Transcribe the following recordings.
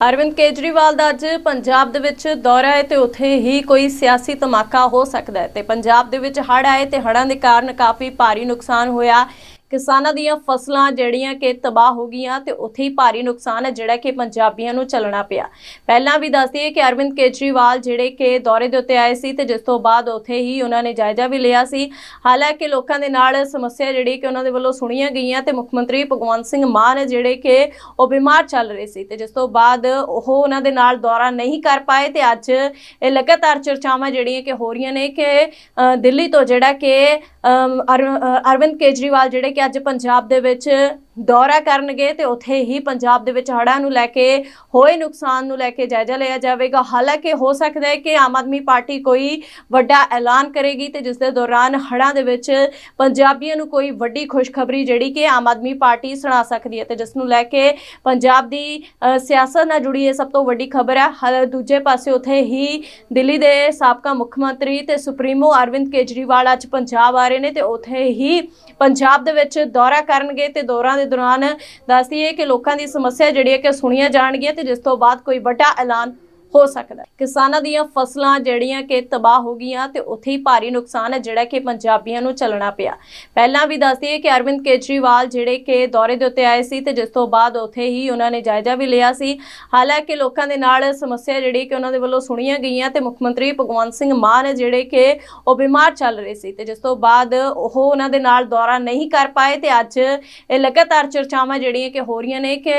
ਅਰਵਿੰਦ ਕੇਜਰੀਵਾਲ ਦਾ ਅੱਜ ਪੰਜਾਬ ਦੇ ਵਿੱਚ ਦੌਰਾ ਹੈ ਤੇ ਉੱਥੇ ਹੀ ਕੋਈ ਸਿਆਸੀ ਧਮਾਕਾ ਹੋ ਸਕਦਾ ਹੈ ਤੇ ਪੰਜਾਬ ਦੇ ਵਿੱਚ ਹੜ੍ਹ ਆਏ ਤੇ ਹੜ੍ਹਾਂ ਦੇ ਕਾਰਨ ਕਾਫੀ ਭਾਰੀ ਨੁਕਸਾਨ ਹੋਇਆ। ਕਿਸਾਨਾਂ ਦੀਆਂ ਫਸਲਾਂ ਜਿਹੜੀਆਂ ਕਿ ਤਬਾਹ ਹੋ ਗਈਆਂ ਤੇ ਉੱਥੇ ਹੀ ਭਾਰੀ ਨੁਕਸਾਨ ਹੈ ਜਿਹੜਾ ਕਿ ਪੰਜਾਬੀਆਂ ਨੂੰ ਚੱਲਣਾ ਪਿਆ। ਪਹਿਲਾਂ ਵੀ ਦੱਸ ਦਈਏ ਕਿ ਅਰਵਿੰਦ ਕੇਜਰੀਵਾਲ ਜਿਹੜੇ ਕਿ ਦੌਰੇ ਦੇ ਉੱਤੇ ਆਏ ਸੀ ਤੇ ਜਿਸ ਤੋਂ ਬਾਅਦ ਉੱਥੇ ਹੀ ਉਹਨਾਂ ਨੇ ਜਾਇਜ਼ਾ ਵੀ ਲਿਆ ਸੀ। ਹਾਲਾਂਕਿ ਲੋਕਾਂ ਦੇ ਨਾਲ ਸਮੱਸਿਆ ਜਿਹੜੀ ਕਿ ਉਹਨਾਂ ਦੇ ਵੱਲੋਂ ਸੁਣੀਆਂ ਗਈਆਂ ਤੇ ਮੁੱਖ ਮੰਤਰੀ ਭਗਵੰਤ ਸਿੰਘ ਮਾਨ ਜਿਹੜੇ ਕਿ ਉਹ ਬਿਮਾਰ ਚੱਲ ਰਹੇ ਸੀ ਤੇ ਜਿਸ ਤੋਂ ਬਾਅਦ ਉਹ ਉਹਨਾਂ ਦੇ ਨਾਲ ਦੌਰਾ ਨਹੀਂ ਕਰ ਪਾਏ ਤੇ ਅੱਜ ਇਹ ਲਗਾਤਾਰ ਚਰਚਾਵਾਂ ਜਿਹੜੀਆਂ ਕਿ ਹੋ ਰਹੀਆਂ ਨੇ ਕਿ ਦਿੱਲੀ ਤੋਂ ਜਿਹੜਾ ਕਿ ਅਰਵਿੰਦ ਕੇਜਰੀਵਾਲ ਜਿਹੜੇ ਕਿ ਅੱਜ ਪੰਜਾਬ ਦੇ ਵਿੱਚ ਦੌਰਾ ਕਰਨਗੇ ਤੇ ਉੱਥੇ ਹੀ ਪੰਜਾਬ ਦੇ ਵਿੱਚ ਹੜ੍ਹਾਂ ਨੂੰ ਲੈ ਕੇ ਹੋਏ ਨੁਕਸਾਨ ਨੂੰ ਲੈ ਕੇ ਜਾਇਜ਼ਾ ਲਿਆ ਜਾਵੇਗਾ। ਹਾਲਾਂਕਿ ਹੋ ਸਕਦਾ ਹੈ ਕਿ ਆਮ ਆਦਮੀ ਪਾਰਟੀ ਕੋਈ ਵੱਡਾ ਐਲਾਨ ਕਰੇਗੀ ਤੇ ਜਿਸ ਦੇ ਦੌਰਾਨ ਹੜ੍ਹਾਂ ਦੇ ਵਿੱਚ ਪੰਜਾਬੀਆਂ ਨੂੰ ਕੋਈ ਵੱਡੀ ਖੁਸ਼ਖਬਰੀ ਜਿਹੜੀ ਕਿ ਆਮ ਆਦਮੀ ਪਾਰਟੀ ਸੁਣਾ ਸਕਦੀ ਹੈ ਤੇ ਜਿਸ ਨੂੰ ਲੈ ਕੇ ਪੰਜਾਬ ਦੀ ਸਿਆਸਤ ਨਾਲ ਜੁੜੀ ਇਹ ਸਭ ਤੋਂ ਵੱਡੀ ਖਬਰ ਹੈ। ਹਾਲੇ ਦੂਜੇ ਪਾਸੇ ਉੱਥੇ ਹੀ ਦਿੱਲੀ ਦੇ ਸਾਬਕਾ ਮੁੱਖ ਮੰਤਰੀ ਤੇ ਸੁਪਰੀਮੋ ਅਰਵਿੰਦ ਕੇਜਰੀਵਾਲ ਅੱਜ ਪੰਜਾਬ ਆ ਰਹੇ ਨੇ ਤੇ ਉੱਥੇ ਹੀ ਪੰਜਾਬ ਦੇ ਵਿੱਚ ਦੌਰਾ ਕਰਨਗੇ ਤੇ ਦੌਰਾ ਦੇ ਦੌਰਾਨ ਦੱਸਦੀ ਹੈ ਕਿ ਲੋਕਾਂ ਦੀ ਸਮੱਸਿਆ ਜਿਹੜੀ ਹੈ ਕਿ ਸੁਣੀਆਂ ਜਾਣਗੀਆਂ ਤੇ ਜਿਸ ਤੋਂ ਬਾਅਦ ਕੋਈ ਵੱਡਾ ਐਲਾਨ ਹੋ ਸਕਦਾ ਕਿਸਾਨਾਂ ਦੀਆਂ ਫਸਲਾਂ ਜਿਹੜੀਆਂ ਕਿ ਤਬਾਹ ਹੋ ਗਈਆਂ ਤੇ ਉੱਥੇ ਹੀ ਭਾਰੀ ਨੁਕਸਾਨ ਹੈ ਜਿਹੜਾ ਕਿ ਪੰਜਾਬੀਆਂ ਨੂੰ ਚੱਲਣਾ ਪਿਆ। ਪਹਿਲਾਂ ਵੀ ਦੱਸ ਦਈਏ ਕਿ ਅਰਵਿੰਦ ਕੇਜਰੀਵਾਲ ਜਿਹੜੇ ਕਿ ਦੌਰੇ ਦੇ ਉੱਤੇ ਆਏ ਸੀ ਤੇ ਜਿਸ ਤੋਂ ਬਾਅਦ ਉੱਥੇ ਹੀ ਉਹਨਾਂ ਨੇ ਜਾਇਜ਼ਾ ਵੀ ਲਿਆ ਸੀ। ਹਾਲਾਂਕਿ ਲੋਕਾਂ ਦੇ ਨਾਲ ਸਮੱਸਿਆ ਜਿਹੜੀ ਕਿ ਉਹਨਾਂ ਦੇ ਵੱਲੋਂ ਸੁਣੀਆਂ ਗਈਆਂ ਤੇ ਮੁੱਖ ਮੰਤਰੀ ਭਗਵੰਤ ਸਿੰਘ ਮਾਨ ਜਿਹੜੇ ਕਿ ਉਹ ਬਿਮਾਰ ਚੱਲ ਰਹੇ ਸੀ ਤੇ ਜਿਸ ਤੋਂ ਬਾਅਦ ਉਹ ਉਹਨਾਂ ਦੇ ਨਾਲ ਦੌਰਾ ਨਹੀਂ ਕਰ ਪਾਏ ਤੇ ਅੱਜ ਇਹ ਲਗਾਤਾਰ ਚਰਚਾਵਾਂ ਜਿਹੜੀਆਂ ਕਿ ਹੋ ਰਹੀਆਂ ਨੇ ਕਿ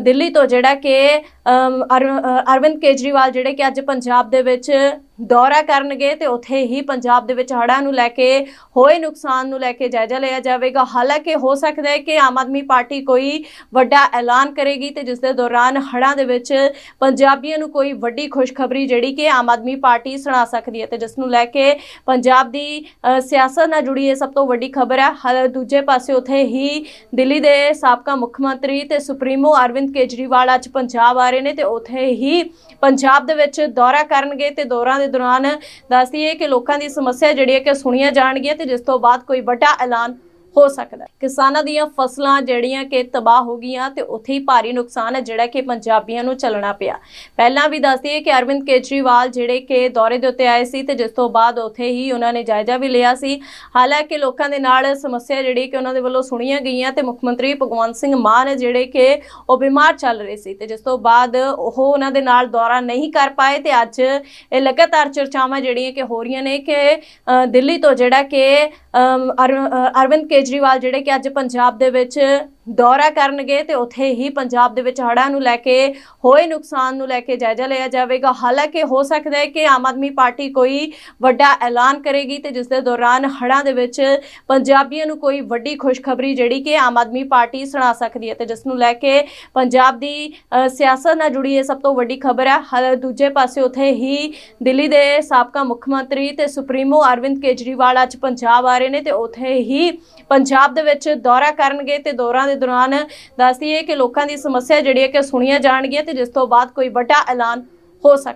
ਦਿੱਲੀ ਤੋਂ ਜਿਹੜਾ ਕਿ ਅਮ, ਅਰ- ਅਰਵਿੰਦ ਕੇਜਰੀਵਾਲ ਜਿਹੜੇ ਕਿ ਅੱਜ ਪੰਜਾਬ ਦੇ ਵਿੱਚ ਦੌਰਾ ਕਰਨਗੇ ਤੇ ਉੱਥੇ ਹੀ ਪੰਜਾਬ ਦੇ ਵਿੱਚ ਹੜ੍ਹਾਂ ਨੂੰ ਲੈ ਕੇ ਹੋਏ ਨੁਕਸਾਨ ਨੂੰ ਲੈ ਕੇ ਜਾਇਜ਼ਾ ਲਿਆ ਜਾਵੇਗਾ। ਹਾਲਾਂਕਿ ਹੋ ਸਕਦਾ ਹੈ ਕਿ ਆਮ ਆਦਮੀ ਪਾਰਟੀ ਕੋਈ ਵੱਡਾ ਐਲਾਨ ਕਰੇਗੀ ਤੇ ਜਿਸ ਦੇ ਦੌਰਾਨ ਹੜ੍ਹਾਂ ਦੇ ਵਿੱਚ ਪੰਜਾਬੀਆਂ ਨੂੰ ਕੋਈ ਵੱਡੀ ਖੁਸ਼ਖਬਰੀ ਜਿਹੜੀ ਕਿ ਆਮ ਆਦਮੀ ਪਾਰਟੀ ਸੁਣਾ ਸਕਦੀ ਹੈ ਤੇ ਜਿਸ ਨੂੰ ਲੈ ਕੇ ਪੰਜਾਬ ਦੀ ਸਿਆਸਤ ਨਾਲ ਜੁੜੀ ਇਹ ਸਭ ਤੋਂ ਵੱਡੀ ਖਬਰ ਹੈ। ਹਾਲੇ ਦੂਜੇ ਪਾਸੇ ਉੱਥੇ ਹੀ ਦਿੱਲੀ ਦੇ ਸਾਬਕਾ ਮੁੱਖ ਮੰਤਰੀ ਤੇ ਸੁਪਰੀਮੋ ਅਰਵਿੰਦ ਕੇਜਰੀਵਾਲ ਅੱਜ ਪੰਜਾਬ ਆ ਰਹੇ ਨੇ ਤੇ ਉੱਥੇ ਹੀ ਪੰਜਾਬ ਦੇ ਵਿੱਚ ਦੌਰਾ ਕਰਨਗੇ ਤੇ ਦੌਰਾ ਦੇ ਦੌਰਾਨ ਦੱਸਦੀਏ ਕਿ ਲੋਕਾਂ ਦੀ ਸਮੱਸਿਆ ਜਿਹੜੀ ਹੈ ਕਿ ਸੁਣੀਆਂ ਜਾਣਗੀਆਂ ਤੇ ਜਿਸ ਤੋਂ ਬਾਅਦ ਕੋਈ ਵੱਡਾ ਐਲਾਨ ਹੋ ਸਕਦਾ ਕਿਸਾਨਾਂ ਦੀਆਂ ਫਸਲਾਂ ਜਿਹੜੀਆਂ ਕਿ ਤਬਾਹ ਹੋ ਗਈਆਂ ਤੇ ਉੱਥੇ ਹੀ ਭਾਰੀ ਨੁਕਸਾਨ ਹੈ, ਜਿਹੜਾ ਕਿ ਪੰਜਾਬੀਆਂ ਨੂੰ ਚੱਲਣਾ ਪਿਆ। ਪਹਿਲਾਂ ਵੀ ਦੱਸ ਦਈਏ ਕਿ ਅਰਵਿੰਦ ਕੇਜਰੀਵਾਲ ਜਿਹੜੇ ਕਿ ਦੌਰੇ ਦੇ ਉੱਤੇ ਆਏ ਸੀ ਤੇ ਜਿਸ ਤੋਂ ਬਾਅਦ ਉੱਥੇ ਹੀ ਉਹਨਾਂ ਨੇ ਜਾਇਜ਼ਾ ਵੀ ਲਿਆ ਸੀ। ਹਾਲਾਂਕਿ ਲੋਕਾਂ ਦੇ ਨਾਲ ਸਮੱਸਿਆ ਜਿਹੜੀ ਕਿ ਉਹਨਾਂ ਦੇ ਵੱਲੋਂ ਸੁਣੀਆਂ ਗਈਆਂ ਤੇ ਮੁੱਖ ਮੰਤਰੀ ਭਗਵੰਤ ਸਿੰਘ ਮਾਨ ਜਿਹੜੇ ਕਿ ਉਹ ਬਿਮਾਰ ਚੱਲ ਰਹੇ ਸੀ ਤੇ ਜਿਸ ਤੋਂ ਬਾਅਦ ਉਹ ਉਹਨਾਂ ਦੇ ਨਾਲ ਦੌਰਾ ਨਹੀਂ ਕਰ ਪਾਏ ਤੇ ਅੱਜ ਇਹ ਲਗਾਤਾਰ ਚਰਚਾਵਾਂ ਜਿਹੜੀਆਂ ਕਿ ਹੋ ਰਹੀਆਂ ਨੇ ਕਿ ਦਿੱਲੀ ਤੋਂ ਜਿਹੜਾ ਕਿ ਅਰਵਿੰਦ ਕੇ ਕੇਜਰੀਵਾਲ ਜਿਹੜੇ ਕਿ ਅੱਜ ਪੰਜਾਬ ਦੇ ਵਿੱਚ ਦੌਰਾ ਕਰਨਗੇ ਤੇ ਉੱਥੇ ਹੀ ਪੰਜਾਬ ਦੇ ਵਿੱਚ ਹੜ੍ਹਾਂ ਨੂੰ ਲੈ ਕੇ ਹੋਏ ਨੁਕਸਾਨ ਨੂੰ ਲੈ ਕੇ ਜਾਇਜ਼ਾ ਲਿਆ ਜਾਵੇਗਾ। ਹਾਲਾਂਕਿ ਹੋ ਸਕਦਾ ਹੈ ਕਿ ਆਮ ਆਦਮੀ ਪਾਰਟੀ ਕੋਈ ਵੱਡਾ ਐਲਾਨ ਕਰੇਗੀ ਤੇ ਜਿਸ ਦੇ ਦੌਰਾਨ ਹੜ੍ਹਾਂ ਦੇ ਵਿੱਚ ਪੰਜਾਬੀਆਂ ਨੂੰ ਕੋਈ ਵੱਡੀ ਖੁਸ਼ਖਬਰੀ ਜਿਹੜੀ ਕਿ ਆਮ ਆਦਮੀ ਪਾਰਟੀ ਸੁਣਾ ਸਕਦੀ ਹੈ ਤੇ ਜਿਸ ਨੂੰ ਲੈ ਕੇ ਪੰਜਾਬ ਦੀ ਸਿਆਸਤ ਨਾਲ ਜੁੜੀ ਇਹ ਸਭ ਤੋਂ ਵੱਡੀ ਖਬਰ ਹੈ। ਹਾਲੇ, ਦੂਜੇ ਪਾਸੇ ਉੱਥੇ ਹੀ ਦਿੱਲੀ ਦੇ ਸਾਬਕਾ ਮੁੱਖ ਮੰਤਰੀ ਤੇ ਸੁਪਰੀਮੋ ਅਰਵਿੰਦ ਕੇਜਰੀਵਾਲ ਅੱਜ ਪੰਜਾਬ ਆ ਰਹੇ ਨੇ ਤੇ ਉੱਥੇ ਹੀ ਪੰਜਾਬ ਦੇ ਵਿੱਚ ਦੌਰਾ ਕਰਨਗੇ ਤੇ ਦੌਰਾ ਦੇ ਦੌਰਾਨ ਹੈ ਕਿ ਲੋਕਾਂ ਦੀ ਸਮੱਸਿਆ ਜਿਹੜੀ ਹੈ ਕਿ ਸੁਣੀਆਂ ਜਾਣਗੀਆਂ ਤੇ ਜਿਸ ਤੋਂ ਬਾਅਦ ਕੋਈ ਵੱਡਾ ਐਲਾਨ ਹੋ ਸਕਦਾ